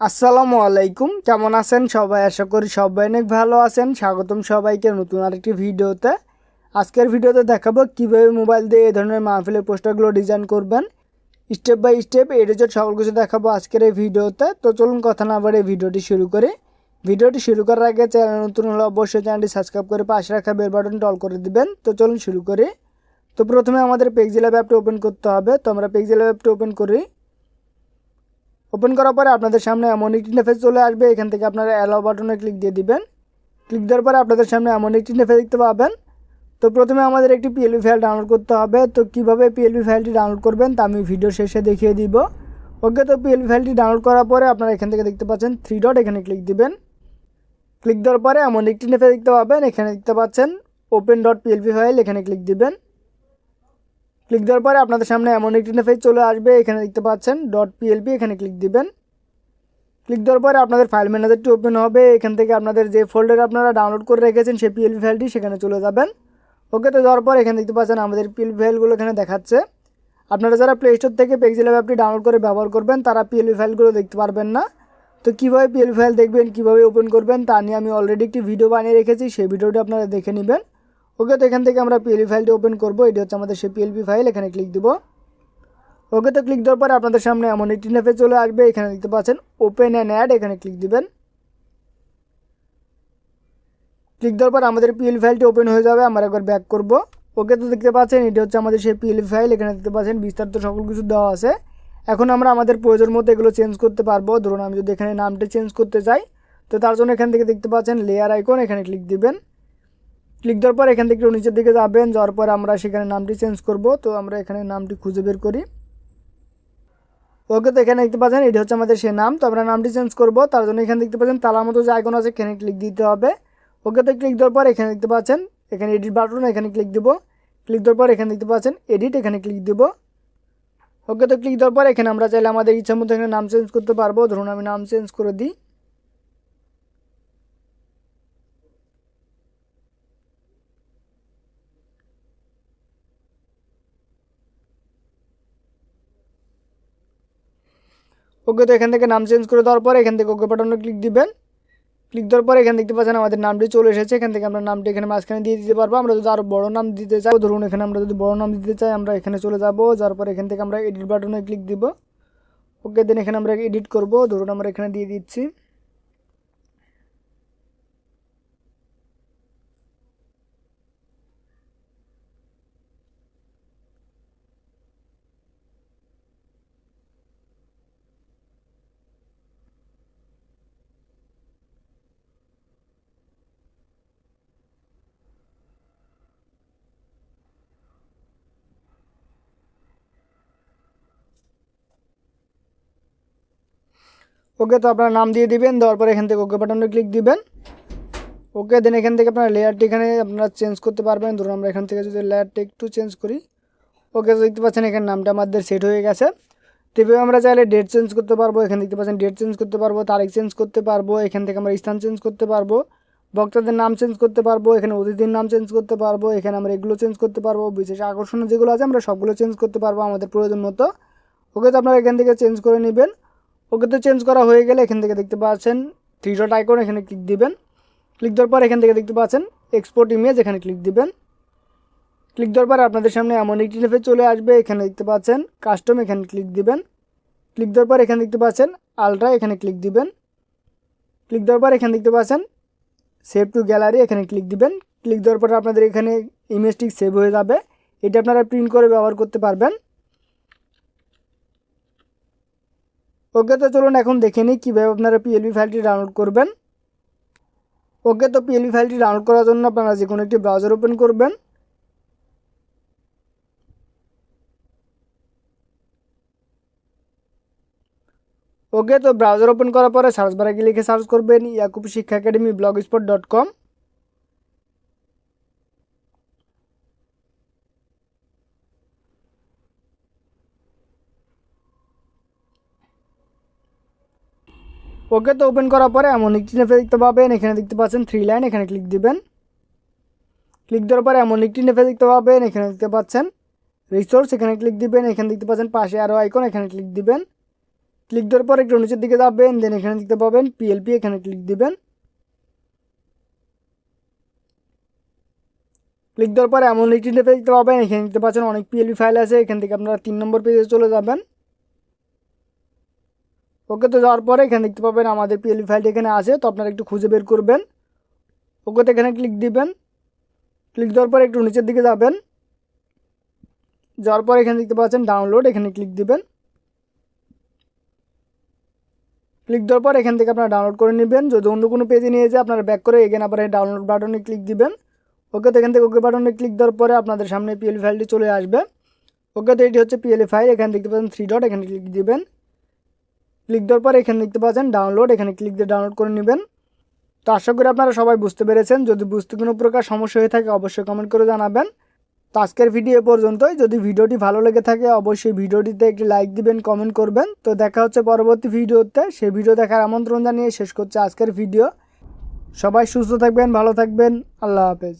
আসসালামু আলাইকুম। কেমন আছেন সবাই? আশা করি সবাই অনেক ভালো আছেন। স্বাগতম সবাইকে নতুন আরেকটি ভিডিওতে। আজকের ভিডিওতে দেখাবো কীভাবে মোবাইল দিয়ে এই ধরনের মাহফিলের পোস্টারগুলো ডিজাইন করবেন। Step by step A to সকল কিছু দেখাবো আজকের এই ভিডিওতে। তো চলুন কথা না বাড়ে ভিডিওটি শুরু করি। ভিডিওটি শুরু করার আগে চ্যানেল নতুন হলে অবশ্যই চ্যানেলটি সাবস্ক্রাইব করে পাশে রাখা বেল বাটন টল করে দিবেন। তো চলুন শুরু করি। তো প্রথমে আমাদের পেক্সিলা অ্যাপটি ওপেন করতে হবে। তো আমরা পেক্সিলা অ্যাপটি ওপেন করি। ওপেন করার পরে আপনাদের সামনে এমন একটি ইন্টারফেস চলে আসবে। এখান থেকে আপনারা অ্যালাও বাটনে ক্লিক দিয়ে দিবেন। ক্লিক দেওয়ার পরে আপনাদের সামনে এমন একটি ইন্টারফেস দেখতে পাবেন। তো প্রথমে আমাদের একটি পিএলবি ফাইল ডাউনলোড করতে হবে। তো কীভাবে পিএলবি ফাইলটি ডাউনলোড করবেন তা আমি ভিডিও শেষে দেখিয়ে দিব। ওকে, তো পিএলবি ফাইলটি ডাউনলোড করার পরে আপনারা এখান থেকে দেখতে পাচ্ছেন থ্রি ডট এখানে ক্লিক দিবেন। ক্লিক দেওয়ার পরে এমন একটি ইন্টারফেস দেখতে পাবেন। এখানে দেখতে পাচ্ছেন ওপেন ডট পিএলবি ফাইল এখানে ক্লিক দিবেন। ক্লিক দেওয়ার পরে আপনাদের সামনে এমন একটি ইন্টারফেস চলে আসবে, এখানে দেখতে পাচ্ছেন ডট পিএলপি এখানে ক্লিক দিবেন। ক্লিক দেওয়ার পরে আপনাদের ফাইল ম্যানেজারটি ওপেন হবে, এখান থেকে আপনাদের যে ফোল্ডারে আপনারা ডাউনলোড করে রেখেছেন সেই পিএলপি ফাইলটি সেখানে চলে যাবেন। ওকে তো যাওয়ার পর এখানে দেখতে পাচ্ছেন আমাদের পিএলপি ফাইলগুলো এখানে দেখাচ্ছে। আপনারা যারা প্লে স্টোর থেকে পেক্সেল অ্যাপটি ডাউনলোড করে ব্যবহার করবেন, তারা পিএলপি ফাইলগুলো দেখতে পারবেন না। তো কীভাবে পিএলপি ফাইল দেখবেন, কীভাবে ওপেন করবেন, তা নিয়ে আমি অলরেডি একটি ভিডিও বানিয়ে রেখেছি, সেই ভিডিওটি আপনারা দেখে নেবেন। ওকে তো এখান থেকে আমরা পিএলপি ফাইলটি ওপেন করব। এটি হচ্ছে আমাদের সেই পিএলপি ফাইল এখানে ক্লিক দিব। ওকে তো ক্লিক দেওয়ার পরে আপনাদের সামনে এমন একটি নেফে চলে আসবে। এখানে দেখতে পাচ্ছেন ওপেন অ্যান্ড অ্যাড এখানে ক্লিক দিবেন। ক্লিক দেওয়ার পর আমাদের পিএলপি ফাইলটি ওপেন হয়ে যাবে। আমরা একবার ব্যাক করব। ওকে তো দেখতে পাচ্ছেন, এটি হচ্ছে আমাদের সেই পিএলপি ফাইল এখানে দেখতে পাচ্ছেন বিস্তারিত সকল কিছু দেওয়া আছে। এখন আমরা আমাদের প্রয়োজন মতো এগুলো চেঞ্জ করতে পারব। ধরুন আমি যদি এখানে নামটা চেঞ্জ করতে চাই, তো তার জন্য এখান থেকে দেখতে পাচ্ছেন লেয়ার আইকন এখানে ক্লিক দিবেন। ক্লিক দেওয়ার পর এখান থেকে একটু নিচের দিকে যাবেন, যাওয়ার পর আমরা সেখানে নামটি চেঞ্জ করব। তো আমরা এখানে নামটি খুঁজে বের করি। ওকে তো এখানে দেখতে পাচ্ছেন, এটি হচ্ছে আমাদের সে নাম। তো আমরা নামটি চেঞ্জ করব, তার জন্য এখানে দেখতে পাচ্ছেন, তালার মতো যে আইকন আছে, এখানে ক্লিক দিতে হবে। ওকে তো ক্লিক দেওয়ার পর এখানে দেখতে পাচ্ছেন, এখানে এডিট বাটন এখানে ক্লিক দিব। ক্লিক দেওয়ার পর এখানে দেখতে পাচ্ছেন এডিট এখানে ক্লিক দিব। ওকে তো ক্লিক দেওয়ার পর এখানে আমরা চাইলে আমাদের ইচ্ছা মতো এখানে নাম চেঞ্জ করতে পারব। ধরুন আমি নাম চেঞ্জ করে দিই। ওকে তো এখান থেকে নাম চেঞ্জ করে দেওয়ার পরে এখান থেকে ওকে বাটনে ক্লিক দিবেন। ক্লিক দেওয়ার পরে এখানে দেখতে পাচ্ছেন আমাদের নামটি চলে এসেছে। এখান থেকে আমরা নামটি এখানে মাঝখানে দিয়ে দিতে পারব। আমরা যদি আরও বড় নাম দিতে চাই, ধরুন এখানে আমরা যদি বড় নাম দিতে চাই, আমরা এখানে চলে যাব। যার পরে এখান থেকে আমরা এডিট বাটনে ক্লিক দিব। ওকে দেন এখানে আমরা এডিট করব। ধরুন আমরা এখানে দিয়ে দিচ্ছি। ওকে তো আপনার নাম দিয়ে দিবেন, দেওয়ার পরে এখান থেকে ওকে বাটনে ক্লিক দিবেন। ওকে দেন এখান থেকে আপনার লেয়ারটি এখানে আপনারা চেঞ্জ করতে পারবেন। ধরুন আমরা এখান থেকে যদি লেয়ারটি একটু চেঞ্জ করি, ওকে তো দেখতে পাচ্ছেন এখানে নামটা আমাদের সেট হয়ে গেছে। তো এভাবে আমরা চাইলে ডেট চেঞ্জ করতে পারব, এখানে দেখতে পাচ্ছেন ডেট চেঞ্জ করতে পারব, তারিখ চেঞ্জ করতে পারব, এখান থেকে আমরা স্থান চেঞ্জ করতে পারব, বক্তাদের নাম চেঞ্জ করতে পারব, এখানে অতিথির নাম চেঞ্জ করতে পারব, এখানে আমরা এগুলো চেঞ্জ করতে পারব, বিশেষ আকর্ষণ যেগুলো আছে আমরা সবগুলো চেঞ্জ করতে পারব আমাদের প্রয়োজন মতো। ওকে তো আপনারা এখান থেকে চেঞ্জ করে নেবেন। ওকে তো চেঞ্জ করা হয়ে গেলে এখান থেকে দেখতে পাচ্ছেন থ্রি ডট আইকন এখানে ক্লিক দিবেন। ক্লিক দেওয়ার পর এখান থেকে দেখতে পাচ্ছেন এক্সপোর্ট ইমেজ এখানে ক্লিক দিবেন। ক্লিক দেওয়ার পর আপনাদের সামনে এমন একটি ইন্টারফেস চলে আসবে, এখানে দেখতে পাচ্ছেন কাস্টম এখানে ক্লিক দিবেন। ক্লিক দেওয়ার পর এখানে দেখতে পাচ্ছেন আলট্রা এখানে ক্লিক দিবেন। ক্লিক দেওয়ার পর এখানে দেখতে পাচ্ছেন সেভ টু গ্যালারি এখানে ক্লিক দিবেন। ক্লিক দেওয়ার পর আপনাদের এখানে ইমেজটি সেভ হয়ে যাবে। এটা আপনারা প্রিন্ট করে ব্যবহার করতে পারবেন। ওকে তো চলুন এখন দেখে নিই কীভাবে আপনারা পিএলবি ফাইলটি ডাউনলোড করবেন। ওকে তো পিএলবি ফাইলটি ডাউনলোড করার জন্য আপনারা যে কোনো একটি ব্রাউজার ওপেন করবেন। ওকে তো ব্রাউজার ওপেন করার পরে সার্চ বারে গিয়ে লিখে সার্চ করবেন Yakub Shiksha academy blogspot dot com okay তো ওপেন করার পরে এমন একটি নেফে দেখতে পাবেন, এখানে দেখতে পাচ্ছেন থ্রি লাইন এখানে ক্লিক দিবেন। ক্লিক দেওয়ার পরে এমন একটি নেফে দেখতে পাবেন, এখানে দেখতে পাচ্ছেন রিসোর্স এখানে ক্লিক দিবেন, এখানে দেখতে পাচ্ছেন পাশে আরও আইকন এখানে ক্লিক দিবেন। ক্লিক দেওয়ার পর একটু নিচের দিকে যাবেন দেন এখানে দেখতে পাবেন পিএলপি এখানে ক্লিক দিবেন। ক্লিক দেওয়ার পরে এমন একটি পেজ দেখতে পাবেন, এখানে দেখতে পাচ্ছেন অনেক পিএলপি ফাইল আছে, এখান থেকে আপনারা তিন নম্বর পেজে চলে যাবেন। ওকে তো যাওয়ার পরে এখানে দেখতে পাবেন আমাদের পিএলপি ফাইলটি এখানে আছে, তো আপনারা একটু খুঁজে বের করবেন। ওকেতে এখানে ক্লিক দিবেন। ক্লিক দেওয়ার পরে একটু নিচের দিকে যাবেন। যাওয়ার পর এখানে দেখতে পাচ্ছেন ডাউনলোড এখানে ক্লিক দিবেন। ক্লিক দেওয়ার পর এখান থেকে আপনারা ডাউনলোড করে নেবেন। যদি অন্য কোনো পেজে নিয়ে যায়, আপনারা ব্যাক করে এগেন আবার ডাউনলোড বাটনে ক্লিক দিবেন। ওকে তো এখান থেকে ওকে বাটনে ক্লিক দেওয়ার পরে আপনাদের সামনে পিএলই ফাইলটি চলে আসবে। ওকে তো এটি হচ্ছে পিএলই ফাইল এখানে দেখতে পাচ্ছেন থ্রি ডট এখানে ক্লিক দিবেন। ক্লিক দেওয়ার পরে এখানে দেখতে পাচ্ছেন ডাউনলোড, এখানে ক্লিক দিয়ে ডাউনলোড করে নেবেন। তো আশা করি আপনারা সবাই বুঝতে পেরেছেন। যদি বুঝতে কোনো প্রকার সমস্যা হয়ে থাকে অবশ্যই কমেন্ট করে জানাবেন। তো আজকের ভিডিও পর্যন্তই। যদি ভিডিওটি ভালো লেগে থাকে অবশ্যই ভিডিওটিতে একটি লাইক দিবেন কমেন্ট করবেন। তো দেখা হচ্ছে পরবর্তী ভিডিওতে সেই ভিডিও দেখার আমন্ত্রণ জানিয়ে শেষ করছে আজকের ভিডিও সবাই সুস্থ থাকবেন, ভালো থাকবেন। আল্লাহ হাফেজ।